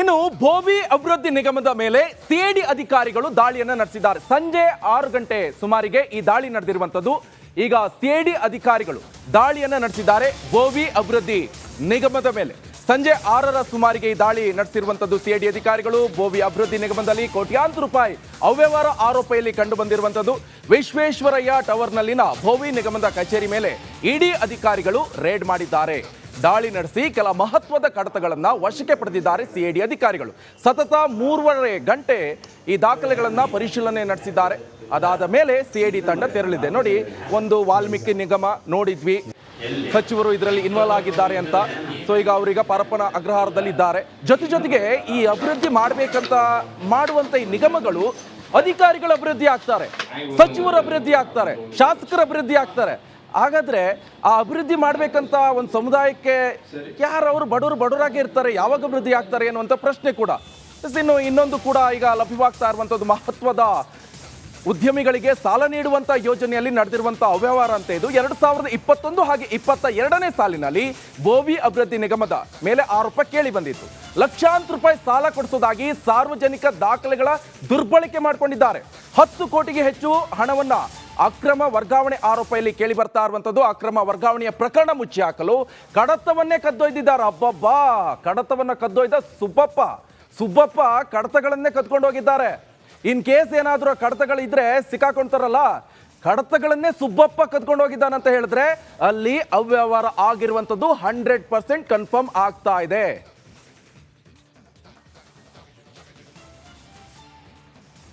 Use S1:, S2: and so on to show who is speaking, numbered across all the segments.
S1: ಇನ್ನು ಭೋವಿ ಅಭಿವೃದ್ಧಿ ನಿಗಮದ ಮೇಲೆ ಸಿಐಡಿ ಅಧಿಕಾರಿಗಳು ದಾಳಿಯನ್ನು ನಡೆಸಿದ್ದಾರೆ. ಸಂಜೆ ಆರು ಗಂಟೆ ಸುಮಾರಿಗೆ ಈ ದಾಳಿ ನಡೆದಿರುವಂತದ್ದು ಈಗ ಸಿಐಡಿ ಅಧಿಕಾರಿಗಳು ದಾಳಿಯನ್ನು ನಡೆಸಿದ್ದಾರೆ ಭೋವಿ ಅಭಿವೃದ್ಧಿ ನಿಗಮದ ಮೇಲೆ. ಸಂಜೆ ಆರರ ಸುಮಾರಿಗೆ ಈ ದಾಳಿ ನಡೆಸಿರುವಂತದ್ದು ಸಿಐಡಿ ಅಧಿಕಾರಿಗಳು. ಭೋವಿ ಅಭಿವೃದ್ಧಿ ನಿಗಮದಲ್ಲಿ ಕೋಟ್ಯಾಂತರ ರೂಪಾಯಿ ಅವ್ಯವಹಾರ ಆರೋಪದಲ್ಲಿ ಕಂಡು ಬಂದಿರುವಂತದ್ದು ವಿಶ್ವೇಶ್ವರಯ್ಯ ಟವರ್ನಲ್ಲಿನ ಭೋವಿ ನಿಗಮದ ಕಚೇರಿ ಮೇಲೆ ಇಡಿ ಅಧಿಕಾರಿಗಳು ರೇಡ್ ಮಾಡಿದ್ದಾರೆ. ದಾಳಿ ನಡೆಸಿ ಕೆಲ ಮಹತ್ವದ ಕಡತಗಳನ್ನ ವಶಕ್ಕೆ ಪಡೆದಿದ್ದಾರೆ ಸಿಐಡಿ ಅಧಿಕಾರಿಗಳು. ಸತತ ಮೂರುವರೆ ಗಂಟೆ ಈ ದಾಖಲೆಗಳನ್ನ ಪರಿಶೀಲನೆ ನಡೆಸಿದ್ದಾರೆ. ಅದಾದ ಮೇಲೆ ಸಿಐಡಿ ತಂಡ ತೆರಳಿದೆ. ನೋಡಿ, ಒಂದು ವಾಲ್ಮೀಕಿ ನಿಗಮ ನೋಡಿದ್ವಿ. ಸಚಿವರು ಇದರಲ್ಲಿ ಇನ್ವಾಲ್ವ್ ಆಗಿದ್ದಾರೆ ಅಂತ. ಸೊ ಈಗ ಅವರೀಗ ಪರಪ್ಪನ ಅಗ್ರಹಾರದಲ್ಲಿ ಇದ್ದಾರೆ ಜೊತೆ ಜೊತೆಗೆ ಈ ಅಭಿವೃದ್ಧಿ ಮಾಡಬೇಕಂತ ಮಾಡುವಂತ ಈ ನಿಗಮಗಳು ಅಧಿಕಾರಿಗಳ ಅಭಿವೃದ್ಧಿ ಆಗ್ತಾರೆ. ಸಚಿವರ ಅಭಿವೃದ್ಧಿ ಆಗ್ತಾರೆ. ಶಾಸಕರ ಅಭಿವೃದ್ಧಿ ಆಗ್ತಾರೆ. ಹಾಗಾದ್ರೆ ಆ ಅಭಿವೃದ್ಧಿ ಮಾಡಬೇಕಂತ ಒಂದು ಸಮುದಾಯಕ್ಕೆ ಯಾರು ಅವರು ಬಡವರು ಬಡವರಾಗಿ ಇರ್ತಾರೆ ಯಾವಾಗ ಅಭಿವೃದ್ಧಿ ಆಗ್ತಾರೆ ಅನ್ನುವಂಥ ಪ್ರಶ್ನೆ ಕೂಡ. ಇನ್ನು ಇನ್ನೊಂದು ಕೂಡ ಈಗ ಲಭ್ಯವಾಗ್ತಾ ಇರುವಂಥದ್ದು ಮಹತ್ವದ ಉದ್ಯಮಿಗಳಿಗೆ ಸಾಲ ನೀಡುವಂಥ ಯೋಜನೆಯಲ್ಲಿ ನಡೆದಿರುವಂಥ ಅವ್ಯವಹಾರ ಅಂತ ಇದು. ಎರಡು ಸಾವಿರದ ಇಪ್ಪತ್ತೊಂದು ಹಾಗೆ ಇಪ್ಪತ್ತ ಎರಡನೇ ಸಾಲಿನಲ್ಲಿ ಬೋವಿ ಅಭಿವೃದ್ಧಿ ನಿಗಮದ ಮೇಲೆ ಆರೋಪ ಕೇಳಿ ಬಂದಿತ್ತು. ಲಕ್ಷಾಂತರ ರೂಪಾಯಿ ಸಾಲ ಕೊಡಿಸೋದಾಗಿ ಸಾರ್ವಜನಿಕ ದಾಖಲೆಗಳ ದುರ್ಬಳಕೆ ಮಾಡಿಕೊಂಡಿದ್ದಾರೆ. ಹತ್ತು ಕೋಟಿಗೆ ಹೆಚ್ಚು ಹಣವನ್ನ ಅಕ್ರಮ ವರ್ಗಾವಣೆ ಆರೋಪ ಇಲ್ಲಿ ಕೇಳಿ ಬರ್ತಾ ಇರುವಂತದ್ದು ಅಕ್ರಮ ವರ್ಗಾವಣೆಯ ಪ್ರಕರಣ ಮುಚ್ಚಿ ಹಾಕಲು ಕಡತವನ್ನೇ ಕದ್ದೊಯ್ದಿದ್ದಾರೆ. ಅಬ್ಬಬ್ಬಾ! ಕಡತವನ್ನ ಕದ್ದೊಯ್ದ ಸುಬ್ಬಪ್ಪ. ಸುಬ್ಬಪ್ಪ ಕಡತಗಳನ್ನೇ ಕದ್ಕೊಂಡು ಹೋಗಿದ್ದಾರೆ. ಇನ್ ಕೇಸ್ ಏನಾದರೂ ಕಡತಗಳಿದ್ರೆ ಸಿಕ್ಕಾಕೊಂತಾರಲ್ಲ ಕಡತಗಳನ್ನೇ ಸುಬ್ಬಪ್ಪ ಕದ್ಕೊಂಡು ಹೋಗಿದ್ದಾನಂತ ಹೇಳಿದ್ರೆ ಅಲ್ಲಿ ಅವ್ಯವಹಾರ ಆಗಿರುವಂತದ್ದು ಹಂಡ್ರೆಡ್ ಪರ್ಸೆಂಟ್ ಕನ್ಫರ್ಮ್ ಆಗ್ತಾ ಇದೆ.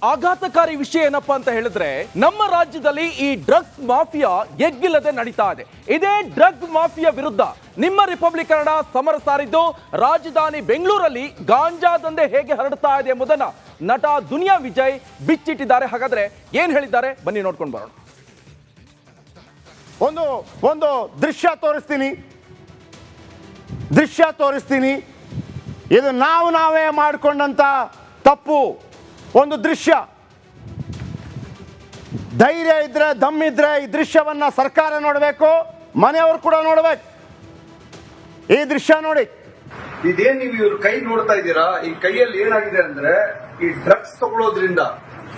S1: ಆಘಾತಕಾರಿ ವಿಷಯ ಏನಪ್ಪ ಅಂತ ಹೇಳಿದ್ರೆ ನಮ್ಮ ರಾಜ್ಯದಲ್ಲಿ ಈ ಡ್ರಗ್ಸ್ ಮಾಫಿಯಾ ಎಗ್ಗಿಲ್ಲದೆ ನಡೀತಾ ಇದೆ. ಇದೇ ಡ್ರಗ್ ಮಾಫಿಯಾ ವಿರುದ್ಧ ನಿಮ್ಮ ರಿಪಬ್ಲಿಕ್ ಕನ್ನಡ ಸಮರ ಸಾರಿದ್ದು ರಾಜಧಾನಿ ಬೆಂಗಳೂರಲ್ಲಿ ಗಾಂಜಾ ದಂಧೆ ಹೇಗೆ ಹರಡ್ತಾ ಇದೆ ಎಂಬುದನ್ನ ನಟ ದುನಿಯಾ ವಿಜಯ್ ಬಿಚ್ಚಿಟ್ಟಿದ್ದಾರೆ. ಹಾಗಾದ್ರೆ ಏನ್ ಹೇಳಿದ್ದಾರೆ? ಬನ್ನಿ ನೋಡ್ಕೊಂಡು ಬರೋಣ.
S2: ಒಂದು ಒಂದು ದೃಶ್ಯ ತೋರಿಸ್ತೀನಿ. ದೃಶ್ಯ ತೋರಿಸ್ತೀನಿ. ಇದು ನಾವು ನಾವೇ ಮಾಡಿಕೊಂಡಂತ ತಪ್ಪು. ಒಂದು ದೃಶ್ಯ. ಧೈರ್ಯ ಇದ್ರೆ, ದಮ್ ಇದ್ರೆ ಈ ದೃಶ್ಯವನ್ನ ಸರ್ಕಾರ ನೋಡಬೇಕು, ಮನೆಯವರು ಕೂಡ ನೋಡಬೇಕು. ಈ ದೃಶ್ಯ ನೋಡಿ.
S3: ಇದೇನ್ ನೀವು ಇವ್ರ ಕೈ ನೋಡ್ತಾ ಇದ್ದೀರಾ? ಈ ಕೈಯಲ್ಲಿ ಏನಾಗಿದೆ ಅಂದ್ರೆ, ಈ ಡ್ರಗ್ಸ್ ತಗೊಳ್ಳೋದ್ರಿಂದ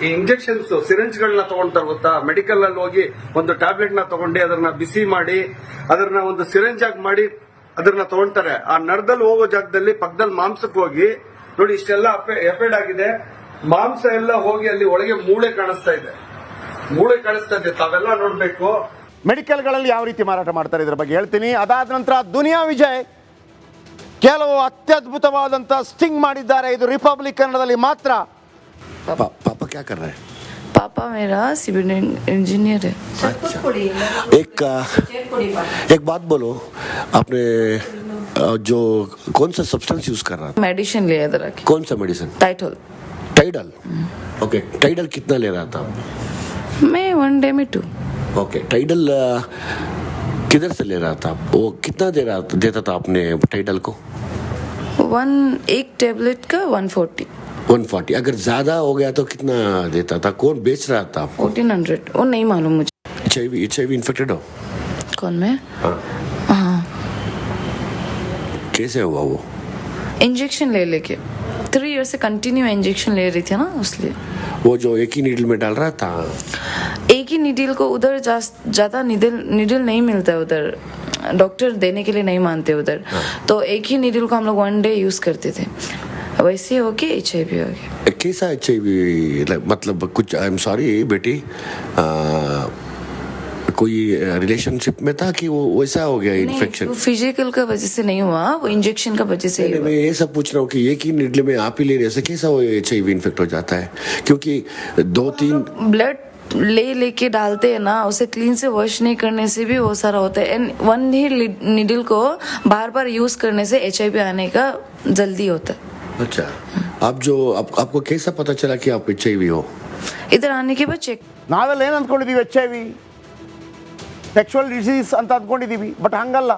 S3: ಈ ಇಂಜೆಕ್ಷನ್ಸ್ ಸಿರಿಂಜ್ ಗಳನ್ನ ತಗೊಂತಾರೆ ಗೊತ್ತಾ? ಮೆಡಿಕಲ್ ಅಲ್ಲಿ ಹೋಗಿ ಒಂದು ಟ್ಯಾಬ್ಲೆಟ್ನ ತಗೊಂಡು, ಅದನ್ನ ಬಿಸಿ ಮಾಡಿ, ಅದನ್ನ ಒಂದು ಸಿರಿಂಜ್ ಆಗಿ ಮಾಡಿ ಅದನ್ನ ತಗೊಂತಾರೆ. ಆ ನರದಲ್ಲಿ ಹೋಗೋ ಜಾಗದಲ್ಲಿ ಪಕ್ಕದಲ್ಲಿ ಮಾಂಸಕ್ಕೆ ಹೋಗಿ, ನೋಡಿ ಇಷ್ಟೆಲ್ಲ ಎಫೆಡ್ ಆಗಿದೆ. ಮಾಂಸ ಎಲ್ಲ ಹೋಗಿ ಅಲ್ಲಿ ಒಳಗೆ ಮೂಳೆ ಕಾಣಿಸ್ತಾ ಇದೆ ಮೂಳೆ ಕಾಣಿಸ್ತಾ ಇದೆ ತಾವೆಲ್ಲ ನೋಡ್ಬೇಕು
S2: ಮೆಡಿಕಲ್ಗಳಲ್ಲಿ ಯಾವ ರೀತಿ ಮಾರಾಟ ಮಾಡ್ತಾರೆ ಇದ್ರ ಬಗ್ಗೆ ಹೇಳ್ತೀನಿ ಅದಾದ ನಂತರ ದುನಿಯಾ ವಿಜಯ್ ಕೆಲವು ಅತ್ಯದ್ಭುತವಾದಂಥ ಸ್ಟಿಂಗ್ ಮಾಡಿದ್ದಾರೆ ಇದು ರಿಪಬ್ಲಿಕ್ ಕನ್ನಡದಲ್ಲಿ ಮಾತ್ರ
S4: पा, पापा क्या कर रहे हैं
S5: पापा मेरा सिविल इंजीनियर है
S4: अच्छा एक आ, एक बात बोलो आपने आ, जो कौन सा सब्सटेंस यूज कर रहा था
S5: मेडिसिन लिया इधर आके
S4: कौन सा medicine
S5: title
S4: tidal okay tidal कितना ले रहा था?
S5: मैं वन डे में टू
S4: ओके टाइडल किधर से ले रहा था? वो कितना दे रहा देता था आपने टाइडल को?
S5: वन एक टेबलेट का वन फोर्टी
S4: 140 अगर ज़्यादा हो गया तो कितना देता था? कौन बेच रहा था
S5: फोर्टीन हंड्रेड वो नहीं मालूम मुझे.
S4: H I V H I V infected हो?
S5: कौन मैं?
S4: हाँ।
S5: हाँ।
S4: कैसे हुआ वो?
S5: इंजेक्शन ले लेके. थ्री ईयर से कंटिन्यू इंजेक्शन ले रही थी ना इसलिए
S4: वो जो एक ही नीडल में डाल रहा था?
S5: एक ही निडिल को उधर ज़्यादा निडिल निडिल नहीं मिलता है उधर। डॉक्टर देने के लिए नहीं मानते उधर। तो एक ही निडिल को हम लोग वन डे यूज़ करते थे। वैसे हो के एच आई वी हो गया।
S4: कैसा एच आई वी मतलब कुछ आई एम सॉरी बेटी आ, कोई रिलेशनशिप में था कि वो वैसा हो गया इन्फेक्शन
S5: फिजिकल का वजह से नहीं हुआ वो इंजेक्शन का वजह से ही
S4: मैं
S5: हुआ
S4: ये सब पूछ रहा हूँ कि एक ही निडले में आप ही ले रहे ऐसे कैसा वो एच आई वी इन्फेक्ट हो जाता है क्योंकि दो तीन
S5: ब्लड ले लेके डालते हैं ना उसे क्लीन से वॉश नहीं करने से भी वो सारा होता है एंड वन ही निडल को बार बार यूज करने से एच आने का जल्दी होता है
S4: अच्छा आप जो आप, आपको कैसा पता चला कि आप एच आई वी हो
S5: इधर आने के बाद चेक
S2: ನಾವೆಲ್ಲ ಏನು ಅಂದ್ಕೊಂಡಿದ್ದೀವಿ H I V sexual disease ಅಂತ ಅಂದ್ಕೊಂಡಿದ್ದೀವಿ ಬಟ್ ಹಂಗಲ್ಲ.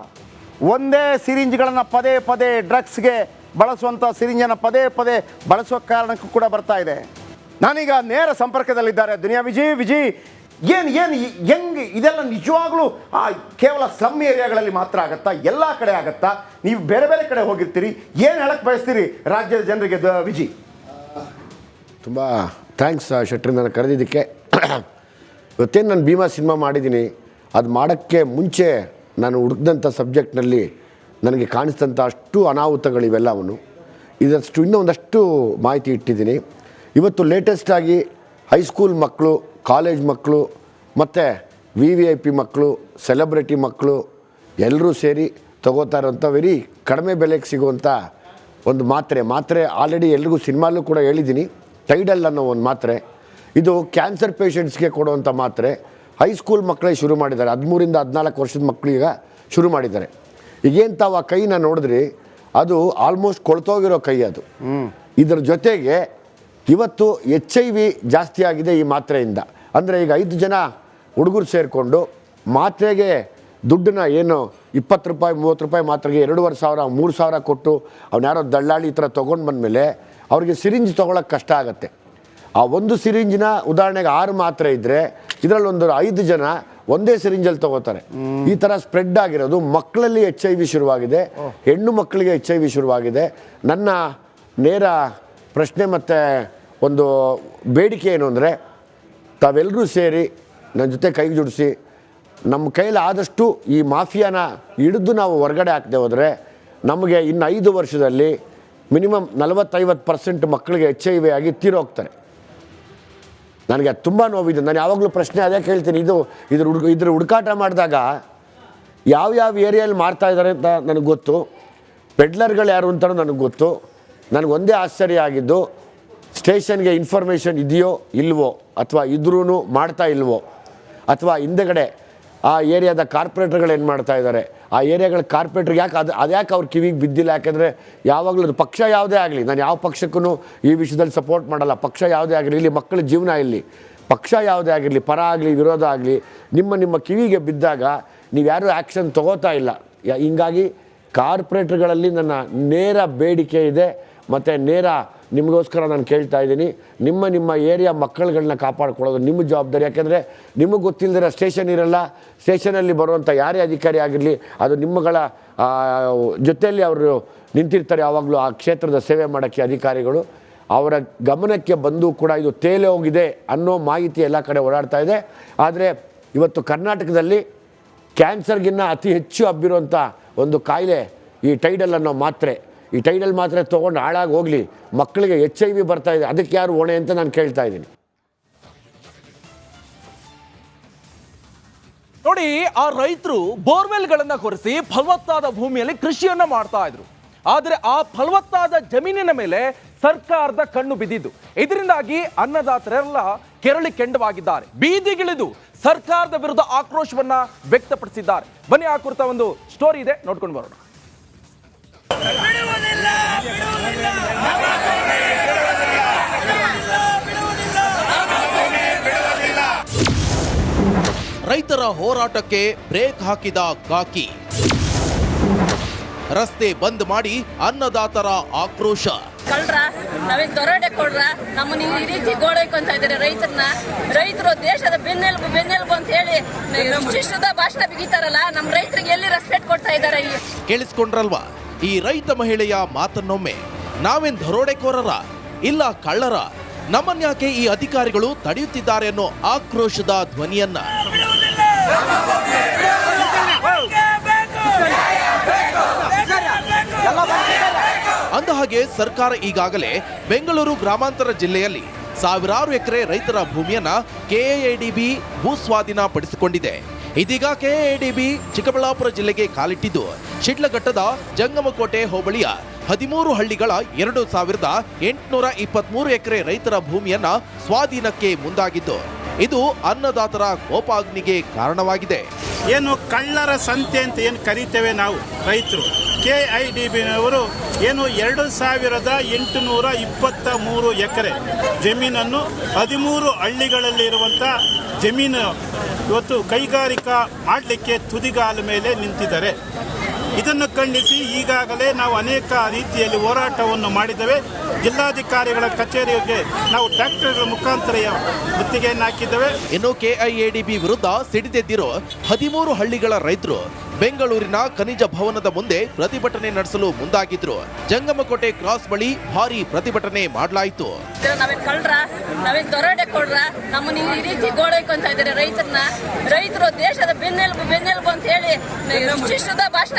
S2: ಒಂದೇ ಸಿರಿಂಜ್ಗಳನ್ನು ಪದೇ ಪದೇ ಡ್ರಗ್ಸ್ಗೆ ಬಳಸುವಂಥ ಸಿರಿಂಜನ್ನು ಪದೇ ಪದೇ ಬಳಸುವ ಕಾರಣಕ್ಕೂ ಕೂಡ ಬರ್ತಾ ಇದೆ. ನಾನೀಗ ನೇರ ಸಂಪರ್ಕದಲ್ಲಿದ್ದಾರೆ. ದುನಿಯಾ ವಿಜಿ ವಿಜಿ ಏನು ಏನು ಹೆಂಗೆ ಇದೆಲ್ಲ ನಿಜವಾಗ್ಲೂ ಆ, ಕೇವಲ ಸ್ಲಮ್ ಏರಿಯಾಗಳಲ್ಲಿ ಮಾತ್ರ ಆಗತ್ತಾ? ಎಲ್ಲ ಕಡೆ ಆಗತ್ತಾ? ನೀವು ಬೇರೆ ಬೇರೆ ಕಡೆ ಹೋಗಿರ್ತೀರಿ. ಏನು ಹೇಳಕ್ಕೆ ಬಯಸ್ತೀರಿ ರಾಜ್ಯದ ಜನರಿಗೆ ವಿಜಿ
S4: ತುಂಬ ಥ್ಯಾಂಕ್ಸ್ ಶೆಟ್ರಿ ನಾನು ಕರೆದಿದ್ದಕ್ಕೆ. ಇವತ್ತೇನು ನಾನು ಭೀಮಾ ಸಿನಿಮಾ ಮಾಡಿದ್ದೀನಿ. ಅದು ಮಾಡೋಕ್ಕೆ ಮುಂಚೆ ನಾನು ಹುಡುಕಿದಂಥ ಸಬ್ಜೆಕ್ಟ್ನಲ್ಲಿ ನನಗೆ ಕಾಣಿಸಿದಂಥ ಅಷ್ಟು ಅನಾಹುತಗಳಿವೆಲ್ಲವನ್ನು ಇದಷ್ಟು ಇನ್ನೂ ಒಂದಷ್ಟು ಮಾಹಿತಿ ಇಟ್ಟಿದ್ದೀನಿ. ಇವತ್ತು ಲೇಟೆಸ್ಟಾಗಿ ಹೈಸ್ಕೂಲ್ ಮಕ್ಕಳು ಕಾಲೇಜ್ ಮಕ್ಕಳು, ಮತ್ತು ವಿ ವಿ ಐ ಪಿ ಮಕ್ಕಳು ಸೆಲೆಬ್ರಿಟಿ ಮಕ್ಕಳು ಎಲ್ಲರೂ ಸೇರಿ ತಗೋತಾ ಇರೋಂಥ ವೆರಿ ಕಡಿಮೆ ಬೆಲೆಗೆ ಸಿಗುವಂಥ ಒಂದು ಮಾತ್ರೆ. ಮಾತ್ರೆ ಆಲ್ರೆಡಿ ಎಲ್ರಿಗೂ ಸಿನಿಮಾಲ್ಲೂ ಕೂಡ ಹೇಳಿದ್ದೀನಿ. ಟೈಡಲ್ ಅನ್ನೋ ಒಂದು ಮಾತ್ರೆ. ಇದು ಕ್ಯಾನ್ಸರ್ ಪೇಷಂಟ್ಸ್ಗೆ ಕೊಡುವಂಥ ಮಾತ್ರೆ. ಹೈಸ್ಕೂಲ್ ಮಕ್ಕಳೇ ಶುರು ಮಾಡಿದ್ದಾರೆ. ಹದಿಮೂರಿಂದ ಹದಿನಾಲ್ಕು ವರ್ಷದ ಮಕ್ಕಳಿಗೆ ಶುರು ಮಾಡಿದ್ದಾರೆ. ಈಗೇನು ತಾವು ಆ ಕೈನ ನೋಡಿದ್ರಿ, ಅದು ಆಲ್ಮೋಸ್ಟ್ ಕೊಳ್ತೋಗಿರೋ ಕೈ ಅದು. ಇದರ ಜೊತೆಗೆ ಇವತ್ತು ಎಚ್ ಐ ವಿ ಜಾಸ್ತಿ ಆಗಿದೆ ಈ ಮಾತ್ರೆಯಿಂದ. ಅಂದರೆ ಈಗ ಐದು ಜನ ಹುಡುಗರು ಸೇರಿಕೊಂಡು ಮಾತ್ರೆಗೆ ದುಡ್ಡನ್ನ ಏನು ಇಪ್ಪತ್ತು ರೂಪಾಯಿ, ಮೂವತ್ತು ರೂಪಾಯಿ ಮಾತ್ರೆಗೆ ಎರಡೂವರೆ ಸಾವಿರ, ಮೂರು ಸಾವಿರ ಕೊಟ್ಟು ಯಾರೋ ದಳ್ಳಾಳಿ ಈ ಥರ ತೊಗೊಂಡು ಬಂದಮೇಲೆ ಅವ್ರಿಗೆ ಸಿರಿಂಜ್ ತೊಗೊಳಕ್ಕೆ ಕಷ್ಟ ಆಗುತ್ತೆ. ಆ ಒಂದು ಸಿರಿಂಜಿನ ಉದಾಹರಣೆಗೆ ಆರು ಮಾತ್ರೆ ಇದ್ದರೆ ಇದರಲ್ಲಿ ಒಂದು ಐದು ಜನ ಒಂದೇ ಸಿರಿಂಜಲ್ಲಿ ತಗೋತಾರೆ. ಈ ಥರ ಸ್ಪ್ರೆಡ್ ಆಗಿರೋದು ಮಕ್ಕಳಲ್ಲಿ ಎಚ್ ಐ ವಿ ಶುರುವಾಗಿದೆ. ಹೆಣ್ಣು ಮಕ್ಕಳಿಗೆ ಎಚ್ ಐ ವಿ ಶುರುವಾಗಿದೆ. ನನ್ನ ನೇರ ಪ್ರಶ್ನೆ ಮತ್ತು ಒಂದು ಬೇಡಿಕೆ ಏನು ಅಂದರೆ ತಾವೆಲ್ಲರೂ ಸೇರಿ ನನ್ನ ಜೊತೆ ಕೈ ಜೋಡಿಸಿ ನಮ್ಮ ಕೈಲಿ ಆದಷ್ಟು ಈ ಮಾಫಿಯಾನ ಹಿಡಿದು ನಾವು ಹೊರಗಡೆ ಹಾಕದೆ ಹೋದರೆ, ನಮಗೆ ಇನ್ನು ಐದು ವರ್ಷದಲ್ಲಿ ಮಿನಿಮಮ್ ನಲವತ್ತೈವತ್ತು ಪರ್ಸೆಂಟ್ ಮಕ್ಕಳಿಗೆ ಎಚ್ ಐ ವಿ ಆಗಿ ತೀರೋಗ್ತಾರೆ. ನನಗೆ ಅದು ತುಂಬ ನೋವಿದೆ. ನಾನು ಯಾವಾಗಲೂ ಪ್ರಶ್ನೆ ಅದೇ ಕೇಳ್ತೀನಿ. ಇದು, ಇದ್ರ ಹುಡುಗ ಇದ್ರ ಹುಡುಕಾಟ ಮಾಡಿದಾಗ ಯಾವ್ಯಾವ ಏರಿಯಲ್ಲಿ ಮಾಡ್ತಾ ಇದ್ದಾರೆ ಅಂತ ನನಗೆ ಗೊತ್ತು. ಪೆಡ್ಲರ್ಗಳು ಯಾರು ಅಂತಲೂ ನನಗೆ ಗೊತ್ತು. ನನಗೊಂದೇ ಆಶ್ಚರ್ಯ ಆಗಿದ್ದು, ಸ್ಟೇಷನ್ಗೆ ಇನ್ಫಾರ್ಮೇಷನ್ ಇದೆಯೋ ಇಲ್ವೋ, ಅಥವಾ ಇದ್ರೂ ಮಾಡ್ತಾ ಇಲ್ವೋ, ಅಥವಾ ಹಿಂದೆಗಡೆ ಆ ಏರಿಯಾದ ಕಾರ್ಪೊರೇಟರ್ಗಳು ಏನು ಮಾಡ್ತಾ ಇದ್ದಾರೆ? ಆ ಏರಿಯಾಗಳ ಕಾರ್ಪೊರೇಟ್ರಿಗೆ ಯಾಕೆ ಅದು ಅದ್ಯಾಕೆ ಅವ್ರ ಕಿವಿಗೆ ಬಿದ್ದಿಲ್ಲ? ಯಾಕೆಂದರೆ ಯಾವಾಗಲೂ ಪಕ್ಷ ಯಾವುದೇ ಆಗಲಿ, ನಾನು ಯಾವ ಪಕ್ಷಕ್ಕೂ ಈ ವಿಷಯದಲ್ಲಿ ಸಪೋರ್ಟ್ ಮಾಡಲ್ಲ. ಪಕ್ಷ ಯಾವುದೇ ಆಗಲಿ, ಇಲ್ಲಿ ಮಕ್ಕಳ ಜೀವನ ಇಲ್ಲಿ. ಪಕ್ಷ ಯಾವುದೇ ಆಗಿರಲಿ, ಪರ ಆಗಲಿ, ವಿರೋಧ ಆಗಲಿ, ನಿಮ್ಮ ನಿಮ್ಮ ಕಿವಿಗೆ ಬಿದ್ದಾಗ ನೀವು ಯಾರೂ ಆ್ಯಕ್ಷನ್ ತಗೋತಾ ಇಲ್ಲ. ಹಿಂಗಾಗಿ ಕಾರ್ಪೊರೇಟ್ರ್ಗಳಲ್ಲಿ ನನ್ನ ನೇರ ಬೇಡಿಕೆ ಇದೆ. ಮತ್ತು ನೇರ ನಿಮಗೋಸ್ಕರ ನಾನು ಕೇಳ್ತಾ ಇದ್ದೀನಿ, ನಿಮ್ಮ ನಿಮ್ಮ ಏರಿಯಾ ಮಕ್ಕಳುಗಳನ್ನ ಕಾಪಾಡ್ಕೊಳ್ಳೋದು ನಿಮ್ಮ ಜವಾಬ್ದಾರಿ. ಯಾಕೆಂದರೆ ನಿಮಗೆ ಗೊತ್ತಿಲ್ಲದಿರೋ ಸ್ಟೇಷನ್ ಇರಲ್ಲ, ಸ್ಟೇಷನಲ್ಲಿ ಬರುವಂಥ ಯಾರೇ ಅಧಿಕಾರಿ ಆಗಿರಲಿ, ಅದು ನಿಮ್ಮಗಳ ಜೊತೆಯಲ್ಲಿ ಅವರು ನಿಂತಿರ್ತಾರೆ ಯಾವಾಗಲೂ ಆ ಕ್ಷೇತ್ರದ ಸೇವೆ ಮಾಡೋಕ್ಕೆ ಅಧಿಕಾರಿಗಳು. ಅವರ ಗಮನಕ್ಕೆ ಬಂದು ಕೂಡ ಇದು ತೇಲೆ ಹೋಗಿದೆ ಅನ್ನೋ ಮಾಹಿತಿ ಎಲ್ಲ ಕಡೆ ಓಡಾಡ್ತಾ ಇದೆ. ಆದರೆ ಇವತ್ತು ಕರ್ನಾಟಕದಲ್ಲಿ ಕ್ಯಾನ್ಸರ್ಗಿನ್ನ ಅತಿ ಹೆಚ್ಚು ಹಬ್ಬಿರುವಂಥ ಒಂದು ಕಾಯಿಲೆ ಈ ಟೈಡಲ್ ಅನ್ನೋ ಮಾತ್ರೆ. ಈ ಟೈಡಲ್ ಮಾತ್ರ ತೊಗೊಂಡು ಹಾಳಾಗಿ ಹೋಗಲಿ. ಮಕ್ಕಳಿಗೆ ಎಚ್ ಐ ವಿ ಬರ್ತಾ ಇದೆ. ಅದಕ್ಕೆ ಯಾರು ಹೊಣೆ ಅಂತ ನಾನು ಕೇಳ್ತಾ ಇದ್ದೀನಿ.
S1: ನೋಡಿ, ಆ ರೈತರು ಬೋರ್ವೆಲ್ಗಳನ್ನ ಕೊರೆಸಿ ಫಲವತ್ತಾದ ಭೂಮಿಯಲ್ಲಿ ಕೃಷಿಯನ್ನ ಮಾಡ್ತಾ ಇದ್ರು. ಆದರೆ ಆ ಫಲವತ್ತಾದ ಜಮೀನಿನ ಮೇಲೆ ಸರ್ಕಾರದ ಕಣ್ಣು ಬಿದ್ದಿದ್ದು. ಇದರಿಂದಾಗಿ ಅನ್ನದಾತರೆಲ್ಲ ಕೆರಳಿ ಕೆಂಡವಾಗಿದ್ದಾರೆ. ಬೀದಿಗಿಳಿದು ಸರ್ಕಾರದ ವಿರುದ್ಧ ಆಕ್ರೋಶವನ್ನ ವ್ಯಕ್ತಪಡಿಸಿದ್ದಾರೆ. ಬನ್ನಿ, ಆ ಕುರಿತ ಒಂದು ಸ್ಟೋರಿ ಇದೆ. ನೋಡ್ಕೊಂಡು ಬರೋಣ.
S6: ರೈತರ ಹೋರಾಟಕ್ಕೆ ಬ್ರೇಕ್ ಹಾಕಿದ ಕಾಕಿ. ರಸ್ತೆ ಬಂದ್ ಮಾಡಿ ಅನ್ನದಾತರ ಆಕ್ರೋಶ.
S7: ಕಳ್ರ ನಾವೇನ್ ದೊರಡೆ ಕೊಡ್ರ. ನಮ್ಮನ್ನ ಈ ರೀತಿ ಗೋಳೈಕೊಂತ ಇದ್ದಾರೆ ರೈತರನ್ನ ರೈತರು ದೇಶದ ಬೆನ್ನೆಲುಬು ಬೆನ್ನೆಲುಬು ಅಂತ ಹೇಳಿ ಭಾಷಣ ಬಿಗಿತಾರಲ್ಲ ನಮ್ಮ ರೈತರಿಗೆ ಎಲ್ಲಿ ರೆಸ್ಪೆಕ್ಟ್ ಕೊಡ್ತಾ ಇದ್ದಾರೆ
S6: ಕೇಳಿಸ್ಕೊಂಡ್ರಲ್ವಾ? ಈ ರೈತ ಮಹಿಳೆಯ ಮಾತನ್ನೊಮ್ಮೆ, ನಾವೇನ್ ದರೋಡೆಕೋರರ, ಇಲ್ಲ ಕಳ್ಳರ ನಮ್ಮನ್ಯಾಕೆ ಈ ಅಧಿಕಾರಿಗಳು ತಡೆಯುತ್ತಿದ್ದಾರೆ ಅನ್ನೋ ಆಕ್ರೋಶದ ಧ್ವನಿಯನ್ನ. ಅಂದ ಹಾಗೆ ಸರ್ಕಾರ ಈಗಾಗಲೇ ಬೆಂಗಳೂರು ಗ್ರಾಮಾಂತರ ಜಿಲ್ಲೆಯಲ್ಲಿ ಸಾವಿರಾರು ಎಕರೆ ರೈತರ ಭೂಮಿಯನ್ನ ಕೆಎಡಿಬಿ ಭೂಸ್ವಾಧೀನ ಪಡಿಸಿಕೊಂಡಿದೆ ಇದೀಗ ಕೆಎಡಿಬಿ ಚಿಕ್ಕಬಳ್ಳಾಪುರ ಜಿಲ್ಲೆಗೆ ಕಾಲಿಟ್ಟಿದ್ದು ಶಿಡ್ಲಘಟ್ಟದ ಜಂಗಮಕೋಟೆ ಹೋಬಳಿಯ ಹದಿಮೂರು ಹಳ್ಳಿಗಳ ಎರಡು ಸಾವಿರದ ಎಂಟುನೂರ ಇಪ್ಪತ್ಮೂರು ಎಕರೆ ರೈತರ ಭೂಮಿಯನ್ನ ಸ್ವಾಧೀನಕ್ಕೆ ಮುಂದಾಗಿದ್ದು, ಇದು ಅನ್ನದಾತರ ಕೋಪಾಗ್ನಿಗೆ ಕಾರಣವಾಗಿದೆ.
S8: ಏನು ಕಳ್ಳರ ಸಂತೆ ಅಂತ ಏನು ಕರೀತೇವೆ ನಾವು ರೈತರು? ಕೆ ಐ ಡಿ ಬಿನವರು ಏನು ಎರಡು ಸಾವಿರದ ಎಂಟುನೂರ ಇಪ್ಪತ್ತ ಮೂರು ಎಕರೆ ಜಮೀನನ್ನು ಹದಿಮೂರು ಹಳ್ಳಿಗಳಲ್ಲಿರುವಂಥ ಜಮೀನು ಇವತ್ತು ಕೈಗಾರಿಕಾ ಮಾಡಲಿಕ್ಕೆ ತುದಿಗಾಲ ಮೇಲೆ ನಿಂತಿದ್ದಾರೆ. ಇದನ್ನು ಖಂಡಿಸಿ ಈಗಾಗಲೇ ನಾವು ಅನೇಕ ರೀತಿಯಲ್ಲಿ ಹೋರಾಟವನ್ನು ಮಾಡಿದ್ದೇವೆ. ಜಿಲ್ಲಾಧಿಕಾರಿಗಳ ಕಚೇರಿಗೆ ನಾವು ಟ್ರ್ಯಾಕ್ಟರ್ಗಳ ಮುಖಾಂತರ ಗುತ್ತಿಗೆಯನ್ನು ಹಾಕಿದ್ದೇವೆ.
S6: ಇನ್ನು ಕೆಐಎಡಿಬಿ ವಿರುದ್ಧ ಸಿಡಿದೆದ್ದಿರೋ ಹದಿಮೂರು ಹಳ್ಳಿಗಳ ರೈತರು ಬೆಂಗಳೂರಿನ ಖನಿಜ ಭವನದ ಮುಂದೆ ಪ್ರತಿಭಟನೆ ನಡೆಸಲು ಮುಂದಾಗಿದ್ರು. ಜಂಗಮಕೋಟೆ ಕ್ರಾಸ್ ಬಳಿ ಭಾರಿ ಪ್ರತಿಭಟನೆ ಮಾಡಲಾಯಿತು.
S7: ನಾವೇನ್ ಕಳ್ರ ನಾವೇನ್ ದೊರಡೆ ಕೊಡ್ರ ನಮ್ಮನ್ನ ಈ ರೀತಿ ಗೋಳೈಕೊಂತ ಇದ್ದಾರೆ ರೈತರನ್ನ. ರೈತರು ದೇಶದ ಬೆನ್ನೆಲುಬು ಬೆನ್ನೆಲುಬು ಅಂತ ಹೇಳಿ ಭಾಷಣ